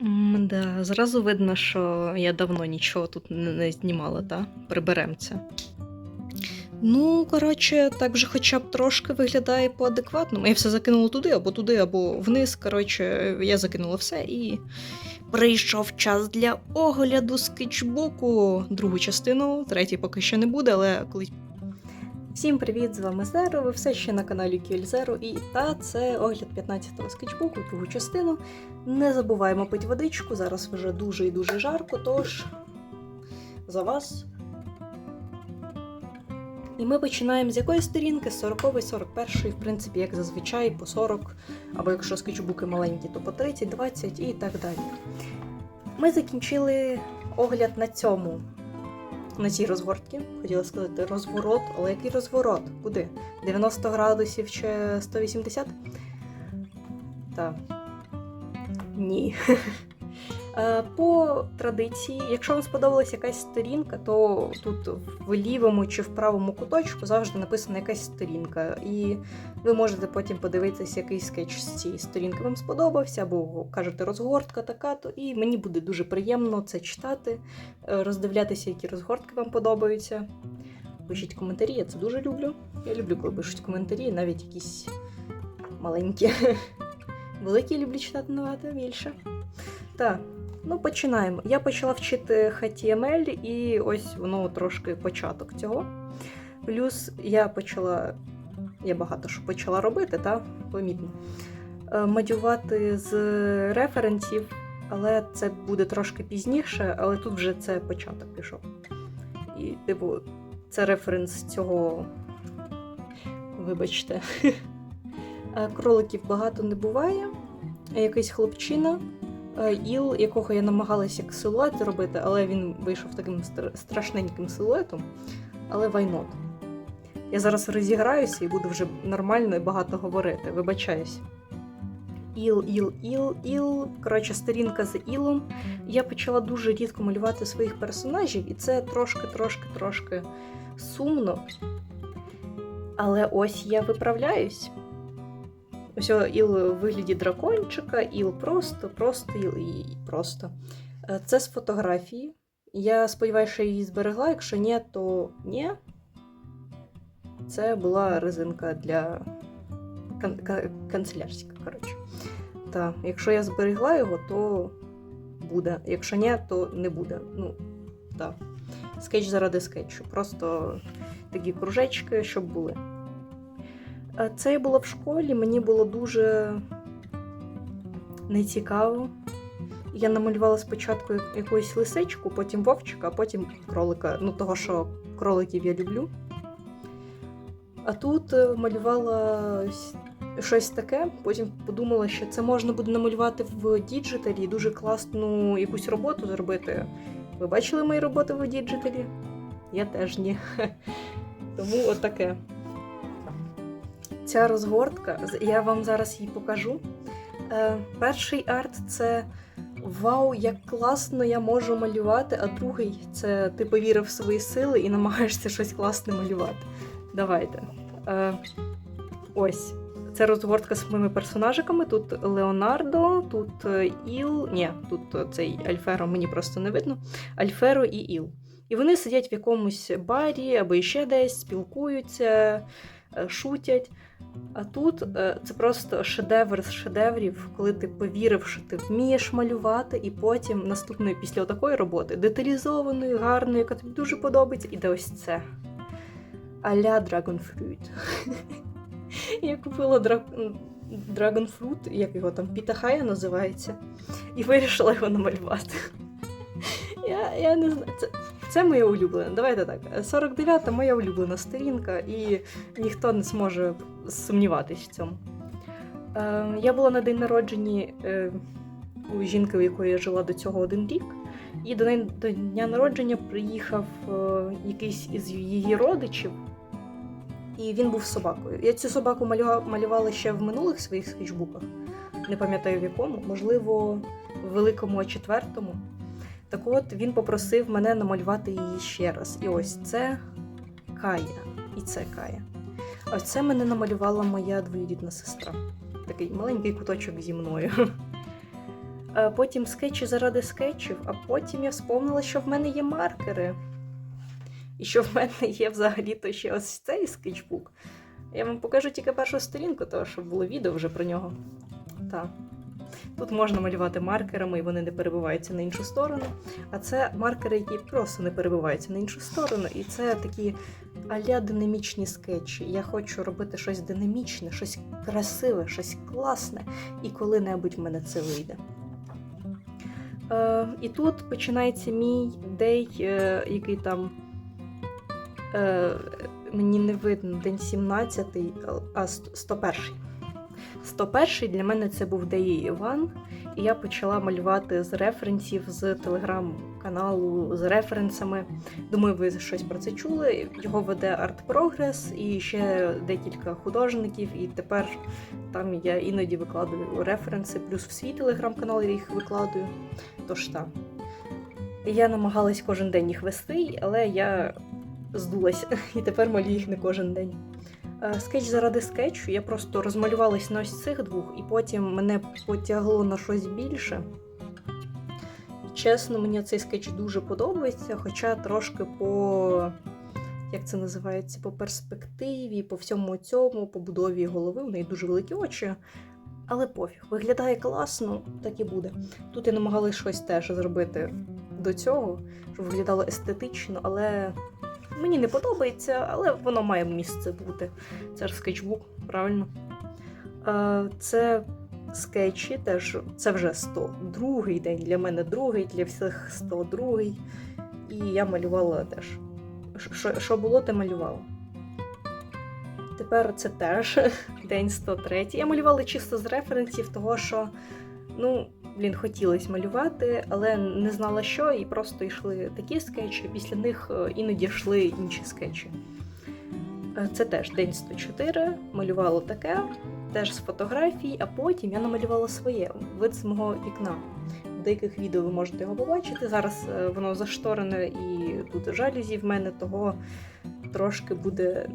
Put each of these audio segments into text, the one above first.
Да, зразу видно, що я давно нічого тут не, знімала, та? Приберем це. Ну, коротше, так вже хоча б трошки виглядає по-адекватному. Я все закинула туди, або туди, або вниз. Коротше, я закинула все і прийшов час для огляду скетчбуку. Другу частину, третій поки що не буде, але колись. Всім привіт! З вами Зеро. Ви все ще на каналі Кільзеро. І та це огляд 15-го скетчбуку, другу частину. Не забуваємо пити водичку. Зараз вже дуже і дуже жарко, тож за вас. І ми починаємо з якої сторінки? З 40 41 в принципі, як зазвичай, по 40, або якщо скетчбуки маленькі, то по 30, 20 і так далі. Ми закінчили огляд на цьому. На цій розгортці. Хотіла сказати розворот, але який розворот? Куди? 90 градусів чи 180? Так. Ні. Е, По традиції, якщо вам сподобалась якась сторінка, то тут в лівому чи в правому куточку завжди написана якась сторінка. І ви можете потім подивитися, який скетч з цієї сторінки вам сподобався, або кажете розгортка така, то і мені буде дуже приємно це читати, е, роздивлятися, які розгортки вам подобаються. Пишіть коментарі, я це дуже люблю. Я люблю, коли пишуть коментарі, навіть якісь маленькі. Великі люблю читати набагато більше. Так, ну починаємо. Я почала вчити HTML, і ось воно трошки початок цього. Плюс я почала, я багато що почала робити, та помітно. Е, з референсів, але це буде трошки пізніше, але тут вже це початок пішов. І, типу, це референс цього. Вибачте. Е, Кроликів багато не буває. Якийсь хлопчина, е, іл, якого я намагалася як силует зробити, але він вийшов таким страшненьким силуетом. Але not? Я зараз розіграюся і буду вже нормально і багато говорити. Вибачаюсь. Іл, іл, іл, іл. Коротше, сторінка з ілом. Я почала дуже рідко малювати своїх персонажів, і це трошки, трошки, трошки сумно. Але ось я виправляюсь. Ось іл у вигляді дракончика, іл просто, просто іл і просто. Е, Це з фотографії. Я сподіваюся, що її зберегла. Якщо ні, то ні. Це була резинка для кан- ка- канцелярська, коротше. Так, якщо я зберегла його, то буде. Якщо ні, то не буде. Ну, так. Скетч заради скетчу. Просто такі кружечки, щоб були. Це я була в школі, мені було дуже нецікаво. Я намалювала спочатку якусь лисичку, потім вовчика, а потім кролика. Ну, того, що кроликів я люблю. А тут е, малювала щось таке, потім подумала, що це можна буде намалювати в діджиталі, дуже класну якусь роботу зробити. Ви бачили мої роботи в діджиталі? Я теж ні. Тому отаке. Ця розгортка, я вам зараз її покажу. Е, перший арт це Вау, як класно я можу малювати, а другий це ти повірив в свої сили і намагаєшся щось класне малювати. Давайте. Е, ось. Це розгортка з моїми персонажиками. Тут Леонардо, тут е, Іл. Ні, тут е, цей Альферо мені просто не видно. Альферо і Іл. І вони сидять в якомусь барі або іще десь, спілкуються, шутять. А тут е, це просто шедевр з шедеврів, коли ти повірив, що ти вмієш малювати, і потім наступної після такої роботи, деталізованої, гарної, яка тобі дуже подобається, іде ось це. Аля Dragon Fruit. Я купила. Dragon Fruit, як його там, Пітахая називається, і вирішила його намалювати. Я, я не знаю. Це, це моя улюблена. Давайте так. 49-та моя улюблена сторінка, і ніхто не зможе сумніватись в цьому. Е, я була на день народження е, у жінки, у якої я жила до цього один рік. І до, неї- до дня народження приїхав е, якийсь із її родичів, і він був собакою. Я цю собаку малювала, ще в минулих своїх скетчбуках. Не пам'ятаю в якому, можливо, в великому А4. Так от він попросив мене намалювати її ще раз. І ось це Кая. І це Кая. А це мене намалювала моя двоюрідна сестра. Такий маленький куточок зі мною. Потім скетчі заради скетчів, а потім я вспомнила, що в мене є маркери. І що в мене є взагалі-то ще ось цей скетчбук. Я вам покажу тільки першу сторінку, тому що було відео вже про нього. Так. Тут можна малювати маркерами, і вони не перебиваються на іншу сторону. А це маркери, які просто не перебиваються на іншу сторону. І це такі аля динамічні скетчі. Я хочу робити щось динамічне, щось красиве, щось класне, і коли-небудь в мене це вийде. Е, і тут починається мій день, е, який там. Е, мені не видно, день 17, а 101. 101 для мене це був Day Іван, і я почала малювати з референсів з телеграм-каналу з референсами. Думаю, ви щось про це чули. Його веде Арт Прогрес і ще декілька художників. І тепер там я іноді викладаю референси, плюс в свій телеграм-канал я їх викладаю. Тож так. Я намагалась кожен день їх вести, але я здулася і тепер малюю їх не кожен день. Е, Скетч заради скетчу. Я просто розмалювалась на ось цих двох, і потім мене потягло на щось більше. І чесно, мені цей скетч дуже подобається, хоча трошки по. Як це називається? По перспективі, по всьому цьому, по будові голови, в неї дуже великі очі. Але пофіг, виглядає класно, так і буде. Тут я намагалась щось теж зробити до цього, щоб виглядало естетично, але Мені не подобається, але воно має місце бути. Це ж скетчбук, правильно? Е, Це скетчі, теж це вже 102 день. Для мене другий, для всіх 102. І я малювала теж. Що, що було, те малювала. Тепер це теж день 103. Я малювала чисто з референсів, того що, ну, блін, хотілося малювати, але не знала що, і просто йшли такі скетчі, після них е, іноді йшли інші скетчі. Е, Це теж день 104, малювала таке, теж з фотографій, а потім я намалювала своє вид з мого вікна. В деяких відео ви можете його побачити. Зараз е, воно зашторене і тут жалюзі в мене, того трошки буде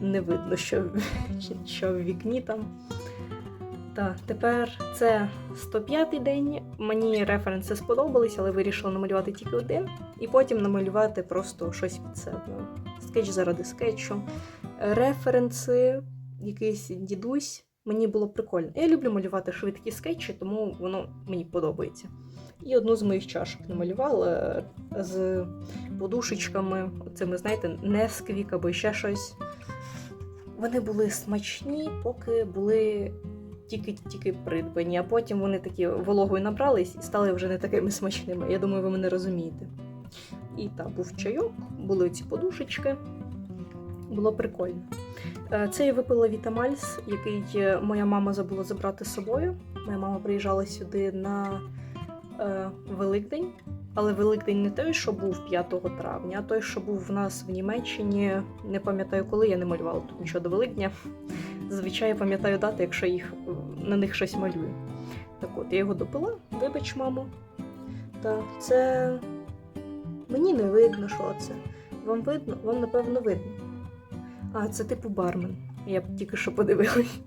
не видно, що, що в вікні там. Так, тепер це 105-й день. Мені референси сподобались, але вирішила намалювати тільки один. І потім намалювати просто щось під себе. Скетч заради скетчу. Референси, якийсь дідусь. Мені було прикольно. Я люблю малювати швидкі скетчі, тому воно мені подобається. І одну з моїх чашок намалювала з подушечками, цими, знаєте, не сквік або ще щось. Вони були смачні, поки були тільки-тільки придбані, а потім вони такі вологою набрались і стали вже не такими смачними. Я думаю, ви мене розумієте. І так, був чайок, були ці подушечки. Було прикольно. Е, Це я випила Вітамальс, який е, моя мама забула забрати з собою. Моя мама приїжджала сюди на е, Великдень. Але Великдень не той, що був 5 травня, а той, що був в нас в Німеччині. Не пам'ятаю, коли я не малювала тут нічого до Великдня. Зазвичай пам'ятаю дати, якщо їх на них щось малюю. Так от, я його допила, вибач, мамо. Так, це мені не видно, що це. Вам видно? Вам напевно видно. А, це типу бармен. Я б тільки що подивилась.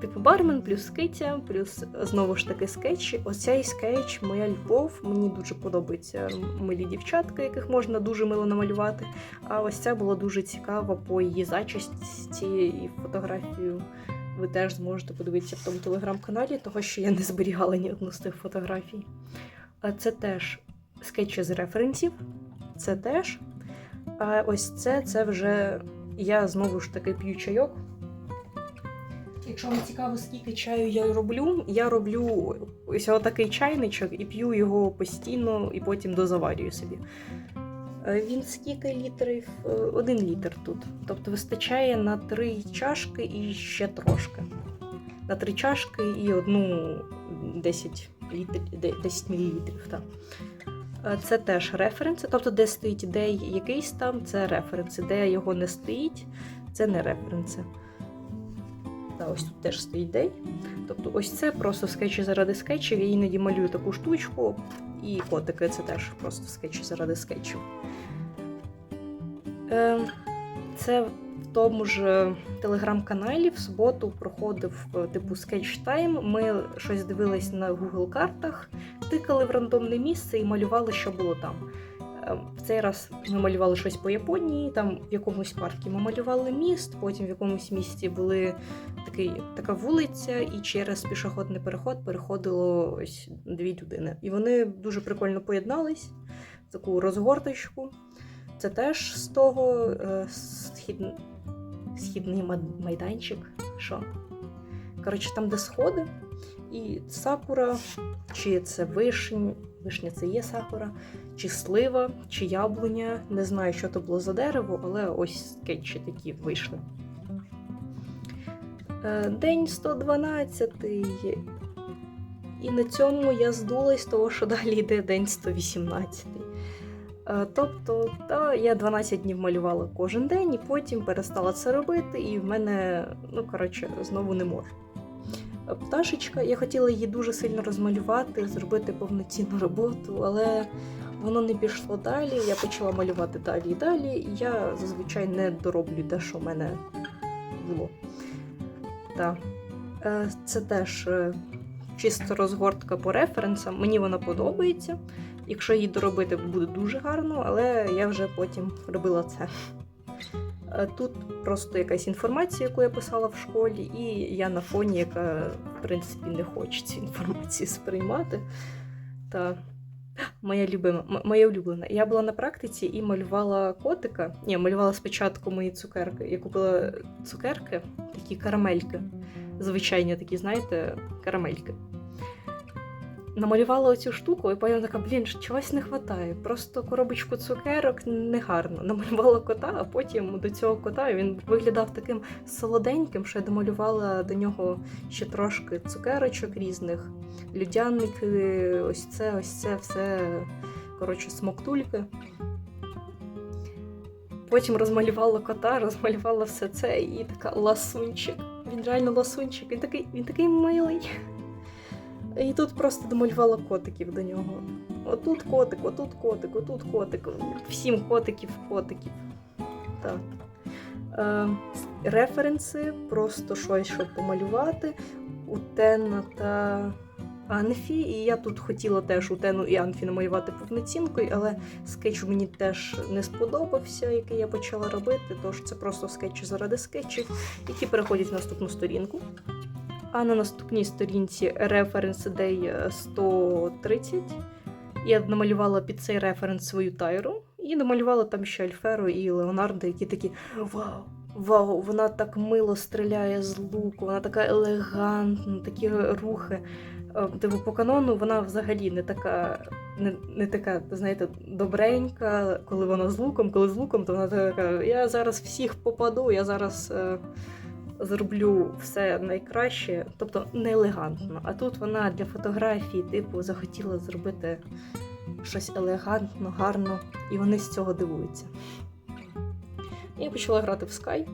Типу бармен, плюс китя, плюс знову ж таки скетчі. Оцей скетч, моя любов. Мені дуже подобаються милі дівчатка, яких можна дуже мило намалювати. А ось ця була дуже цікава по її зачасті і фотографію. Ви теж зможете подивитися в тому телеграм-каналі, того що я не зберігала ні одну з тих фотографій. Це теж скетчі з референсів. Це теж. А ось це це вже я знову ж таки п'ю чайок. Якщо вам цікаво, скільки чаю я роблю, я роблю ось такий чайничок і п'ю його постійно і потім дозаварюю собі. Е, Він скільки літрів? Е, Один літр тут. Тобто вистачає на три чашки і ще трошки. На три чашки і одну 10 літрів, 10 мл. Так. Е, Це теж референси. Тобто, де стоїть де якийсь там, це референси. Де його не стоїть, це не референси. Та ось тут теж стоїть дей. Тобто, ось це просто скетчі заради скетчів. Я іноді малюю таку штучку, і котики це теж просто скетчі заради скетчів. Е, Це в тому ж телеграм-каналі в суботу проходив е, типу скетч тайм. Ми щось дивились на Google картах, тикали в рандомне місце і малювали, що було там. Е, В цей раз ми малювали щось по Японії, там в якомусь парку ми малювали міст, потім в якомусь місті були така вулиця, і через пішохідний переход переходило ось дві людини. І вони дуже прикольно поєднались в таку розгорточку. Це теж з того е, схід... східний майданчик. Що? Коротше, там, де сходи, і сакура, чи це вишень, вишня це є сакура, чи слива, чи яблуня. Не знаю, що то було за дерево, але ось скетчі такі вийшли. Е, День 112. І на цьому я здулась, того що далі йде день 118. Е, Тобто, та, я 12 днів малювала кожен день, і потім перестала це робити, і в мене, ну коротше, знову не можу. Пташечка, я хотіла її дуже сильно розмалювати, зробити повноцінну роботу, але воно не пішло далі. Я почала малювати далі і далі, і я зазвичай не дороблю те, що в мене було. Так. Е, Це теж е, чисто розгортка по референсам. Мені вона подобається. Якщо її доробити, буде дуже гарно, але я вже потім робила це. Е, Тут просто якась інформація, яку я писала в школі, і я на фоні, яка, в принципі, не хоче цю інформацію сприймати. Та моя любима, моя улюблена. Я була на практиці і малювала котика. Ні, малювала спочатку мої цукерки. Я купила цукерки, такі карамельки. Звичайні такі, знаєте, карамельки. Намалювала оцю штуку, і потім така, блін, чогось не вистачає. Просто коробочку цукерок негарно. Намалювала кота, а потім до цього кота він виглядав таким солоденьким, що я домалювала до нього ще трошки цукерочок різних, людяники, ось це, ось це, все. Коротше, смоктульки. Потім розмалювала кота, розмалювала все це і така ласунчик. Він реально ласунчик, він такий, він такий милий. І тут просто домалювала котиків до нього. Отут котик, отут котик, отут котик. Всім котиків, котиків. Так. Е, референси, просто щось, щоб помалювати. У Тена та Анфі. І я тут хотіла теж у Тену і Анфі намалювати повноцінкою, але скетч мені теж не сподобався, який я почала робити. Тож це просто скетчі заради скетчів, які переходять в наступну сторінку. А на наступній сторінці референс ідей 130. Я намалювала під цей референс свою тайру і намалювала там ще Альферо і Леонардо, які такі вау! Вау, вона так мило стріляє з луку, вона така елегантна, такі рухи. Е, Типу, по канону вона взагалі не така, не, не така, знаєте, добренька, коли вона з луком, коли з луком, то вона така, я зараз всіх попаду, я зараз е, зроблю все найкраще, тобто не елегантно. А тут вона для фотографії, типу, захотіла зробити щось елегантно, гарно, і вони з цього дивуються. Я почала грати в Sky.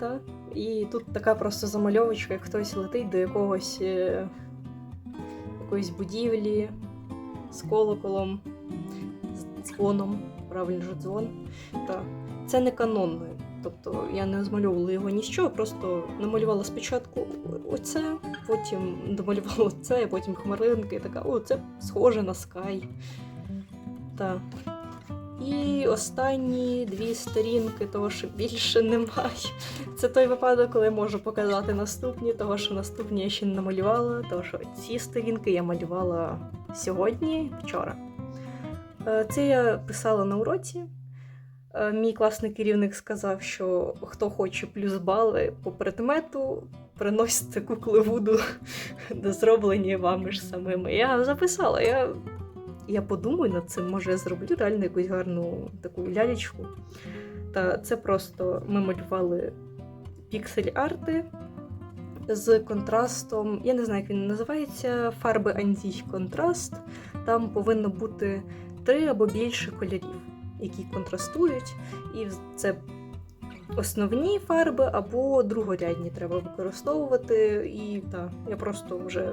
Та, і тут така просто замальовочка, як хтось летить до якогось е, якоїсь будівлі з колоколом, з дзвоном, правильно ж дзвон. Та. Це не канонно. Тобто я не змальовувала його ні з чого, просто намалювала спочатку оце, потім домалювала оце, потім хмаринки, і така, о, це схоже на Sky. Та. І останні дві сторінки, того що більше немає. Це той випадок, коли я можу показати наступні, того що наступні я ще не намалювала, того що ці сторінки я малювала сьогодні, вчора. Е, Це я писала на уроці. Е, Мій класний керівник сказав, що хто хоче плюс бали по предмету, приносите кукливуду до зроблені вами ж самими. Я записала, я я подумаю над цим, може я зроблю реально якусь гарну таку лялечку. Та це просто ми малювали піксель-арти з контрастом. Я не знаю, як він називається, фарби Анзій контраст. Там повинно бути три або більше кольорів, які контрастують. І це основні фарби або другорядні треба використовувати. І так, я просто вже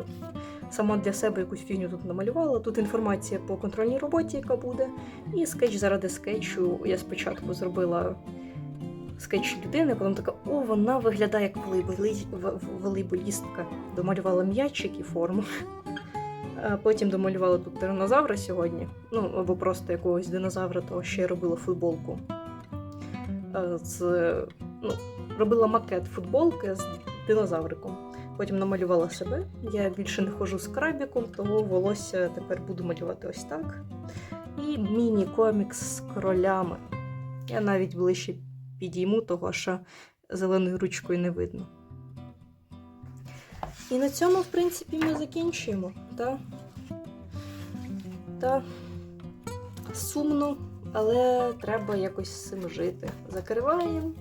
сама для себе якусь фігню тут намалювала. Тут інформація по контрольній роботі, яка буде. І скетч заради скетчу. Я спочатку зробила скетч людини, потім така, о, вона виглядає як волейболістка. Домалювала м'ячик і форму. Е, Потім домалювала тут тиранозавра сьогодні. Ну, або просто якогось динозавра, що я робила футболку. Е, З, ну, робила макет футболки з динозавриком. Потім намалювала себе. Я більше не ходжу з крабіком, того волосся тепер буду малювати ось так. І міні-комікс з кролями. Я навіть ближче підійму, того що зеленою ручкою не видно. І на цьому, в принципі, ми закінчуємо. Та, та сумно, але треба якось з цим жити. Закриваємо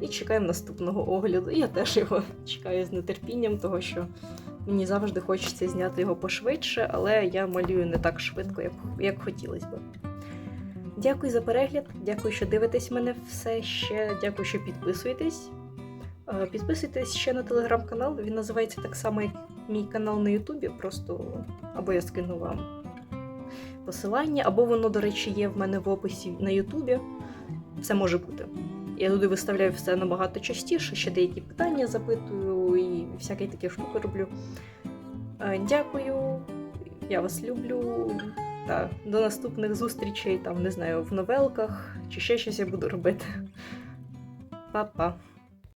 і чекаємо наступного огляду. І я теж його чекаю з нетерпінням, того що мені завжди хочеться зняти його пошвидше, але я малюю не так швидко, як, як хотілося б. Дякую за перегляд, дякую, що дивитесь мене все ще. Дякую, що підписуєтесь. Е, Підписуйтесь ще на телеграм-канал. Він називається так само, як мій канал на Ютубі. Просто або я скину вам посилання, або воно, до речі, є в мене в описі на Ютубі. Все може бути. Я туди виставляю все набагато частіше, ще деякі питання запитую і всякі такі штуки роблю. Е, Дякую, я вас люблю. Та до наступних зустрічей, там, не знаю, в новелках чи ще щось я буду робити. Па-па.